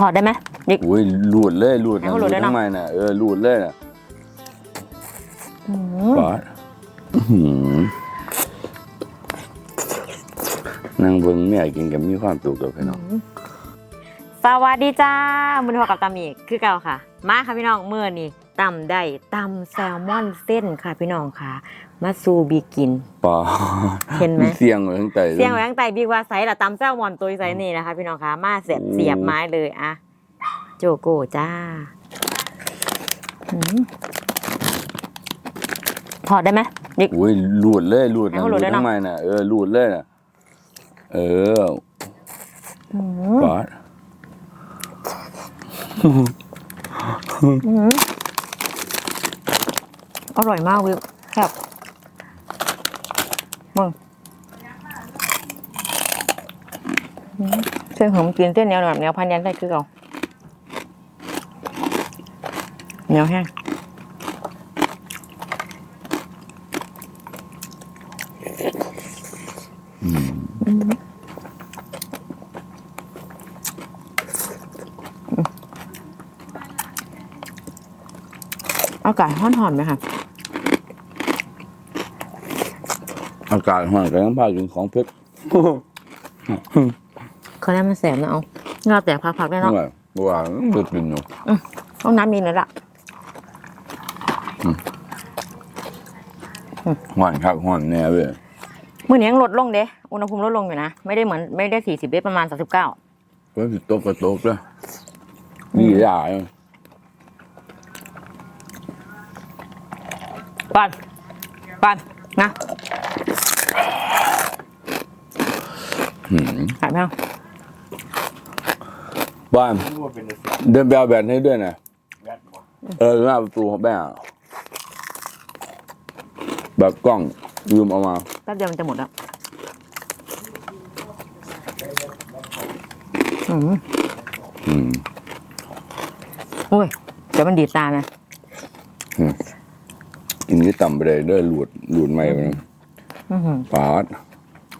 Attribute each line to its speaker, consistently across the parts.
Speaker 1: ถอดได้ไหมดิก
Speaker 2: อุ้ยรูดเลยรูด
Speaker 1: ให้เขารูดได้เนอะ
Speaker 2: ทำไมน่ะเออรูดเลยน่ะ
Speaker 1: อืม
Speaker 2: บาสอื้อหือนั่งเบิ่งแม่กินกับมีความสุขกับพี่น้อง
Speaker 1: สวัสดีจ้ามือนี้พอกับตำอีกคือเก่าค่ะ มาค่ะพี่น้องเมื่อนี่ ตำได้ตำแซลมอนเส้นค่ะพี่น้องค่ะ มาซูบีกิน
Speaker 2: ปา
Speaker 1: เห็นไหม
Speaker 2: เสียงไว้ตั้งแต่
Speaker 1: เสียงไว้ตั้งแต่บิ๊กว่าไซส์ละตำแซลมอนตัวไซส์นี่นะคะ พี่น้องค่ะมาเสียบ
Speaker 2: โอ้
Speaker 1: เสียบไม้เลยอะโจโก้จ้าอืมถอดได้ไหมดิก
Speaker 2: อุ้ยรูดเลยรูด
Speaker 1: ให้เขารูดได้เนอะ
Speaker 2: ทำไมน่ะเออรูดเลยน่ะเออ
Speaker 1: อืม
Speaker 2: บาส
Speaker 1: อืม อร่อยมากวิวแซ่บมึงเส้นผมกินเส้นเหนียวแบบเหนียวพันยันได้คือเก่าเหนียวแห้งอากาศห้อนๆไหมคะ
Speaker 2: อากาศห้อนก็ยังพากินของเผ็ด
Speaker 1: เขาแน่มันแสบนะเอาเงาแตกพักๆได้
Speaker 2: เท่า
Speaker 1: เนาะ
Speaker 2: ไหร่เมื่อวานเผ็ดกินอยู่
Speaker 1: ต้องน้ำดีเลยล่ะ
Speaker 2: ห้อนครับห้อนแน่เว้ย
Speaker 1: มื่อนี้ยังลดลงเด้อุณหภูมิลดลงอยู่นะ ไม่ได้เหมือนไม่ได้สี่สิบเด้ประมาณสามสิบเก้า
Speaker 2: เพิ่นสิตกก็ตกเด้อนี่ยาอยู่
Speaker 1: ปันปันนะ
Speaker 2: หืม
Speaker 1: หายไปแล้ว
Speaker 2: บ้านเดินไปเอาแบตให้ด้วยนะเออหน้าประตูของแม่อะแบบกล้องลืมเอามา
Speaker 1: แป๊บเดียวมันจะหมดแล้วอืม
Speaker 2: อืม
Speaker 1: โอ้ยเดี๋ยวมันดีดตานะ
Speaker 2: กินที่ต่ำไปเลยเด้อหลุดหลุดไม่ไปนะ
Speaker 1: อื้อหือ
Speaker 2: ปาด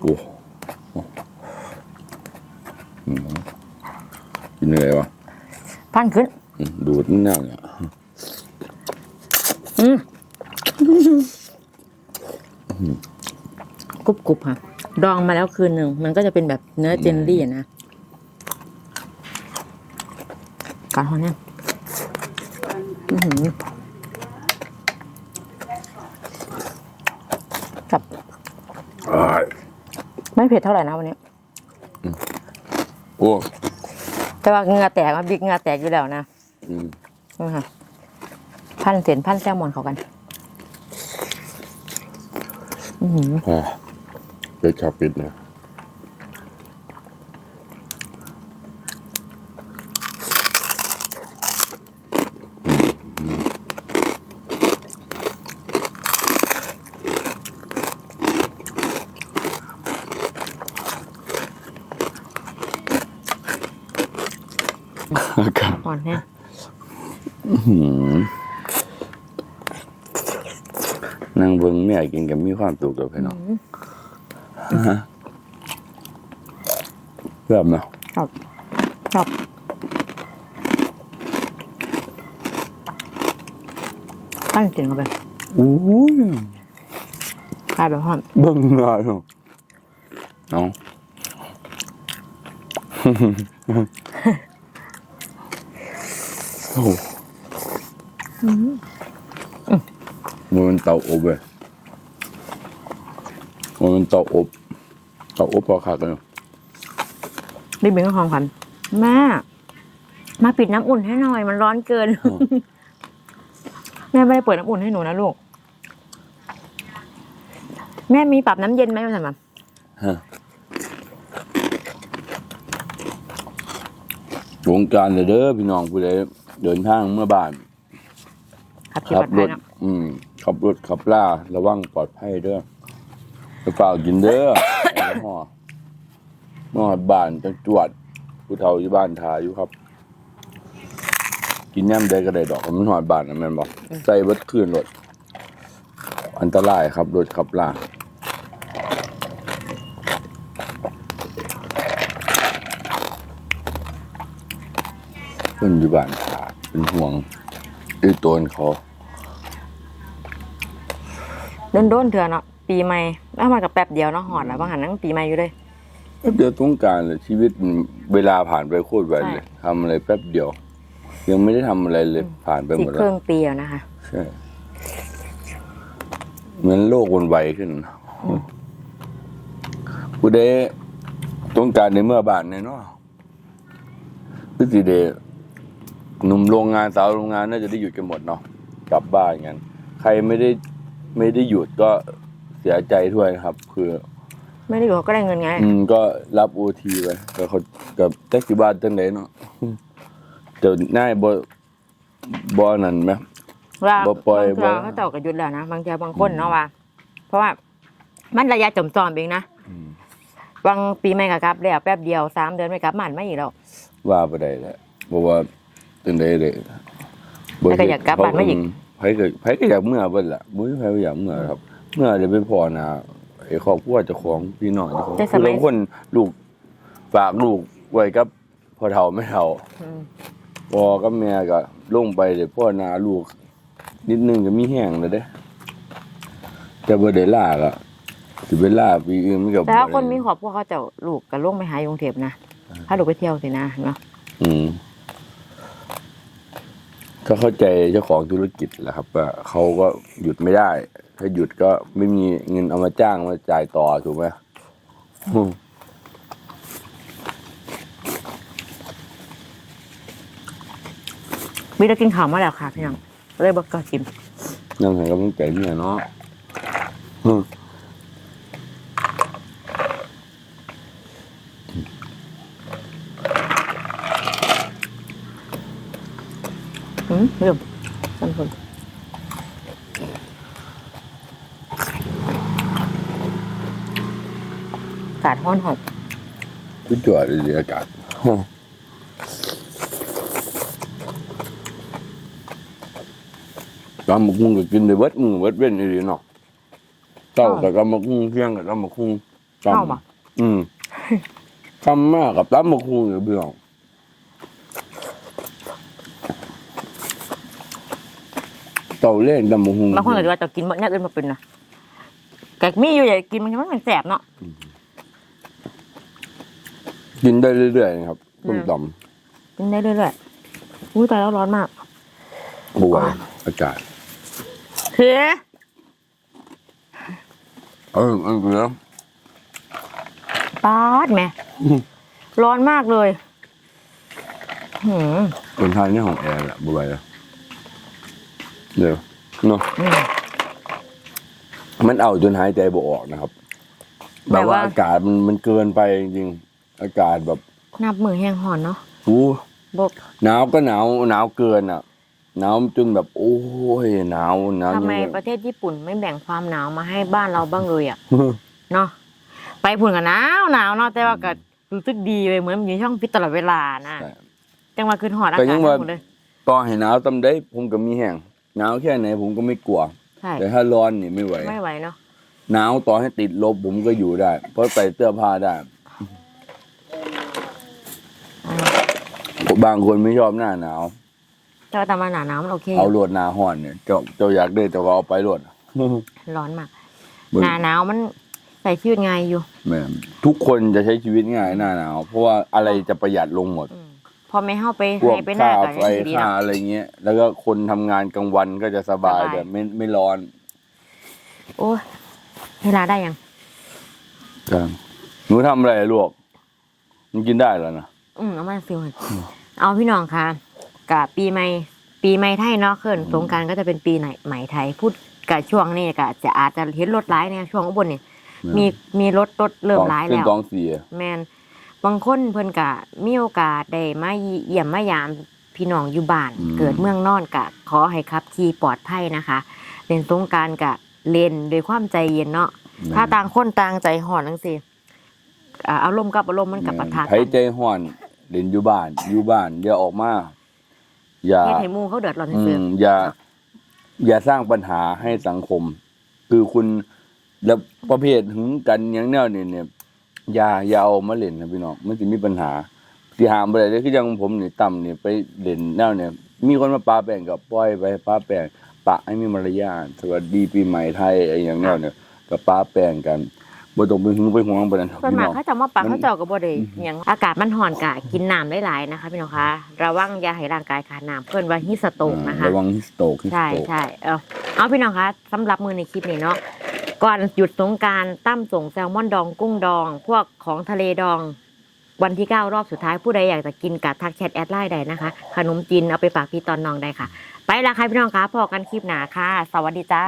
Speaker 2: โอ้อืมกินอะไรวะ
Speaker 1: พันขึ้น
Speaker 2: อืมดูดนั่งอะ
Speaker 1: อืมกรุบกรุบค่ะ ดองมาแล้วคืนหนึ่ง มันก็จะเป็นแบบเนื้อเจลลี่อะนะการหอนเนี่ยอื้อหือกับ
Speaker 2: อ้าย
Speaker 1: ไม่เผ็ดเท่าไหร่นะวันนี้
Speaker 2: โอ้
Speaker 1: แต่ว่าเหงือแตกมาบิ๊กเหงือแตกอยู่แล้วนะ
Speaker 2: อืม
Speaker 1: นี่ค่ะพันเสียนพันแซลมอนเขากันอือหือ
Speaker 2: อ่าเดี๋ยวชอบปิดนะ อากาศ
Speaker 1: อ่อนแน่
Speaker 2: หืมนั่งเบิ่งแม่กินกับมีความสุขกับพี่น้องฮะเริ่มเนาะ
Speaker 1: ชอบชอบตั้งจริงเข้าไป
Speaker 2: อู้ย
Speaker 1: กลายแบบหอม
Speaker 2: เบิ่งหน่อยเนาะเอา โอ้โหมันเตาอบเว้ยมันเตาอบเตาอบพอขาดเนาะ
Speaker 1: รีบเป็นของขวัญแม่มาปิดน้ำอุ่นให้หน่อย มันร้อนเกิน แม่ไม่ได้เปิดน้ำอุ่นให้หนูนะลูก แม่มีปรับน้ำเย็นไหมมันสำหรั
Speaker 2: ฮะวงการเด้อพี่น้องผู้ใด เดินทางเมื่อบ้าน
Speaker 1: ขับขี่
Speaker 2: ขั
Speaker 1: ปลอดภัย
Speaker 2: รถ
Speaker 1: เนาะ
Speaker 2: อืมขับรถขับล่าระวังปลอดภัยเด้อไปเปล่ากกินเด้อ แอลกอฮอล์นอดบ้านจังจวด ผู้เฒ่าอยู่บ้านทาอยู่ครับ กินย่ำได้ก็ได้ดอกมันหอดบ้านนะแม่นบอกใส่เบิดคืนรถอันตรายครับรถขับล่าคนอยู่บ้านขา เป็นห่วงด้วยตัวเขา
Speaker 1: โดนโดนๆเถื่อเนาะปีใหม่แล้วมันกับแป๊บเดียวเนาะหอดแล้วบางหันนั่งปีใหม่อยู่เลย
Speaker 2: แป๊บเดียวต้องกรารเลยชีวิตมันเวลาผ่านไปโคตรไว
Speaker 1: ใช่
Speaker 2: เลยทำอะไรแป๊บเดียว ยังไม่ได้ทำอะไรเลยผ่านไปห
Speaker 1: สิ
Speaker 2: มด
Speaker 1: ค
Speaker 2: แล้
Speaker 1: รึ่
Speaker 2: ว
Speaker 1: งปีแล้วนะคะ
Speaker 2: ใช่เหมือนโลกมันไวขึ้นกูได้ต้องการในเมื่อบานเนี่ยเนาะพฤติเดช หนุ่มโรงงานสาวโรงงานน่าจะได้หยุดกันหมดเนาะกลับบ้านกันใครไม่ได้ไม่ได้หยุดก็เสียใจด้วยนะครับ คือ
Speaker 1: ไม่ได้อยู่เขาก็ได้เงินไง
Speaker 2: อืมก็รับโอทีไปก็เขากับแท็กซี่บ้านตั้งไหนเนาะเดี๋ยวน่ายบ่บ่นั่นไหม
Speaker 1: ว่า
Speaker 2: บ่ปล่อย
Speaker 1: บางเทื่อ
Speaker 2: บ่
Speaker 1: เขาเจ้าก็หยุดแล้วนะบางเทื่อบางคนเนาะว่า เพราะว่ามันระยะจมจอมเองนะ
Speaker 2: อืม
Speaker 1: บางปีไม่กลับแล้วแป๊บเดียวสามเดือนไม่กลับมันไม่อีกแล้ว
Speaker 2: ว่าไปได้แหละเพราะว่า ตั้งไหนเลย
Speaker 1: แล้วก็อยากกลับบ้านมาอีก
Speaker 2: ไผก็ไผก็อยากเมื่อเบิ่นล่ะบ่มีไผบ่อยากเมื่อครับ เมื่อเดี๋ยวไปพอหนะไอ้ครอบครัวเจ้าของพี่น้องเจ้าของ
Speaker 1: แต่ส
Speaker 2: คือ
Speaker 1: มัย
Speaker 2: บางคนลูกฝากลูกไว้กับพ่อเฒ่าแม่เฒ่า
Speaker 1: อืม
Speaker 2: พ่อกับแม่ก็ลงไปเดี๋ยวพ่อนาลูก นิดนึงก็มีแห้งแล้วเด้แต่บ่ได้ลาก็สิไปลาปีอื่นมันก็
Speaker 1: แต่ถ้า
Speaker 2: บ่ได้
Speaker 1: คนมีครอบครัวเขาเจ้าลูกก็ลงไปหาอยู่กรุงเทพนะ ถ้าลูกไปเที่ยวสินะเนาะ
Speaker 2: อืม ก็เข้าใจเจ้าของธุรกิจแหละครับว่าเขาก็หยุดไม่ได้ ถ้าหยุดก็ไม่มีเงินเอามาจ้างมาจ่ายต่อถูกไหมอืม
Speaker 1: วิเรากินข้าวมาแล้วค่ะพี่น้องเลยบอกก็กิน
Speaker 2: นั่งให้กำลังใจเมียเนาะ อืม
Speaker 1: อืมเริ่มสันคนอากาศห้อนหอบ
Speaker 2: ก็จวดเลยอากาศอืมกำมะคุงก็กินได้เบิดมือเบิดเว้นอีเนาะเต้ากับกำมะคุงเที่ยงกับกำมะคุงกำ
Speaker 1: เข้ามา
Speaker 2: อืมคำมากกับตั้มมะคูอยู่เบื้อง เต่าเล่นตั้มมะคู
Speaker 1: บางคนก็จะว่าจะกินมันเนี่ยอื่นมาเป็นนะแกมีอยู่อย่ากินมันมันแสบเนาะ
Speaker 2: กินได้เรื่อยๆนะครับต้มต
Speaker 1: กินได้เรื่อยๆอุ้ยตายแล้วร้อนมากำ
Speaker 2: บวไหวอากาศ
Speaker 1: เฮ้ย
Speaker 2: เออเออเนาะ
Speaker 1: ป๊าดแม่ร้อนมากเลยหืม
Speaker 2: คนไทยนี่ของแอร์แหละบวไหวแล้ว เดี๋ยวเนาะ
Speaker 1: อืม
Speaker 2: มันเอาจนหายใจบ่ออกนะครับ
Speaker 1: แบ
Speaker 2: แบบบ
Speaker 1: ว่า
Speaker 2: ว่าอากาศมันมันเกินไปจริงๆอากาศแบบ
Speaker 1: นับมือแห้งหอนเนาะ
Speaker 2: อู้
Speaker 1: บก
Speaker 2: หนาวก็หนาวหนาวเกินอะหนาวจนแบบโอ้ยหนาวหนาว
Speaker 1: ทำไม
Speaker 2: จน
Speaker 1: ป
Speaker 2: แบบ
Speaker 1: ระเทศญี่ปุ่นไม่แบ่งความหนาวมาให้บ้านเราบ้างเลยอะเนาะไปพุ่นกันหนาวหนาวเนาะแต่ว่าก็รู้สึกดีเลยเหมือนมันอยู่ในช่องฟิตตลอดเวลานะ
Speaker 2: ใช่
Speaker 1: จังหวะคืนหอดอา
Speaker 2: ก็
Speaker 1: กาศ
Speaker 2: ยังว่า
Speaker 1: หมดเลย
Speaker 2: ต่อให้หนาวตำได้ผมก็มีแห้ง หนาวแค่ไหนผมก็ไม่กลัว
Speaker 1: ใช่
Speaker 2: แต่ถ้าร้อนนี่ไม่ไหว
Speaker 1: ไม่ไหวเนาะ
Speaker 2: หนาวต่อให้ติดลบผมก็อยู่ได้ เพราะใส่เสื้อผ้าได้ บางคนไม่ชอบหน้าหนาว
Speaker 1: แต่ว่าตามมาหนาหนาวมันโอเค
Speaker 2: เอาโลดหนาห้อนเนี่ยเจ้าเจ้าอยากได้แต่ว่าเอาไปโลด
Speaker 1: ร้อนมาก
Speaker 2: เบิ่ง
Speaker 1: หนาหนาวมันใส่ชีวิตง่ายอยู่
Speaker 2: แม่นทุกคนจะใช้ชีวิตง่ายหน้าหนาวเพราะว่าอะไรจะประหยัดลงหมด
Speaker 1: อืมพ อไม่เข้าไป
Speaker 2: พวก
Speaker 1: ให้ไปหน้า
Speaker 2: ค่า
Speaker 1: กัน
Speaker 2: ไฟ
Speaker 1: ยังดี
Speaker 2: ค่า
Speaker 1: เนาะ
Speaker 2: อะไรเงี้ย แล้วก็คนทำงานกลางวันก็จะสบาย
Speaker 1: สบาย
Speaker 2: แบบไม่ไม่ร้อน
Speaker 1: โอ้ยเวลาได้ยัง
Speaker 2: ครับหนูทำอะไรลูกมันกินได้แล้วนะ
Speaker 1: อืมเอามาฟิลกันเอาพี่น้องค่ะกับปีใหม่ ปีใหม่ไทยเนาะเขินสงกรารก็จะเป็นปีไหนใหม่ไทยพูดกับช่วงนี้ก็จะอาจจะเห็นรถร้ายเนี่ยช่วงอุบลเนี่ยมีมีรถรถเริ่มร้าย
Speaker 2: เป็น
Speaker 1: แล้ว
Speaker 2: กองเสีย
Speaker 1: แมน บางคนเพิ่นกะมีโอกาสได้มาเยี่ยมมายามพี่น้องอยู่บ้าน เกิดเมืองนอนกะ ขอให้ขับขี่ปลอดภัยนะคะเล่นสงกรารกะเล่นด้วยความใจเย็นเนาะถ้าต่างคนต่างใจห่อนจังซี่อ่าอารมณ์กับอารมณ์มันกับปะทะ
Speaker 2: ไผ
Speaker 1: กัน
Speaker 2: ใจห้อนเล่นอยู่บ้านอยู่บ้านอย่าออกมาอย่า
Speaker 1: เฮ็ดให้หมู่เขาเดือดร้อน
Speaker 2: อื
Speaker 1: ซื่อ
Speaker 2: มอย่า อย่าสร้างปัญหาให้สังคม คือคุณแล้วประเภทหึงกันอย่างแนวนี้เนี่ย อย่าอย่าเอามาเล่นนะพี่น้องมันจะมีปัญหาที่หามไปเลยคืออยังผมนี่ต่ำนี่ไปเล่นแนวเนี่ย มีคนมาปาแป้งกับปล่อยไปปาแป้งปะให้มีมารยาทสวัสดีปีใหม่ไทยไอ้อย่างแนวเนี่ยกับปาแป้งกันบ่ต้องไปหึงไปหวงปานนั้นครับ
Speaker 1: ส่วน
Speaker 2: พี่
Speaker 1: มา
Speaker 2: น้
Speaker 1: ก
Speaker 2: อง
Speaker 1: เขาจะมาปัก
Speaker 2: มัน
Speaker 1: เขาเจาะกับบ่ได้หยังอากาศมันร้อนกะกินน้ำหลายๆนะคะพี่น้องคะระวังอย่าให้ร่างกายขาดน้ำเพิ่นว่าฮิสโตกนะคะ
Speaker 2: ระวังฮิสโตกฮิส
Speaker 1: ใช่
Speaker 2: โตก
Speaker 1: ใช่เอาเอาพี่น้องคะสำหรับมือในคลิปนี้เนาะ ก่อนหยุดสงการตั้มส่งแซลมอนดองกุ้งดอง พวกของทะเลดอง วันที่ 9 รอบสุดท้ายผู้ใดอยากจะกินกับทักแชทแอดไลน์ได้นะคะ ขนมจีนเอาไปฝากพี่ตอนน้องได้ค่ะ ไปละค่ะพี่น้องคะพอกันคลิปหนาค่ะ สวัสดีจ้า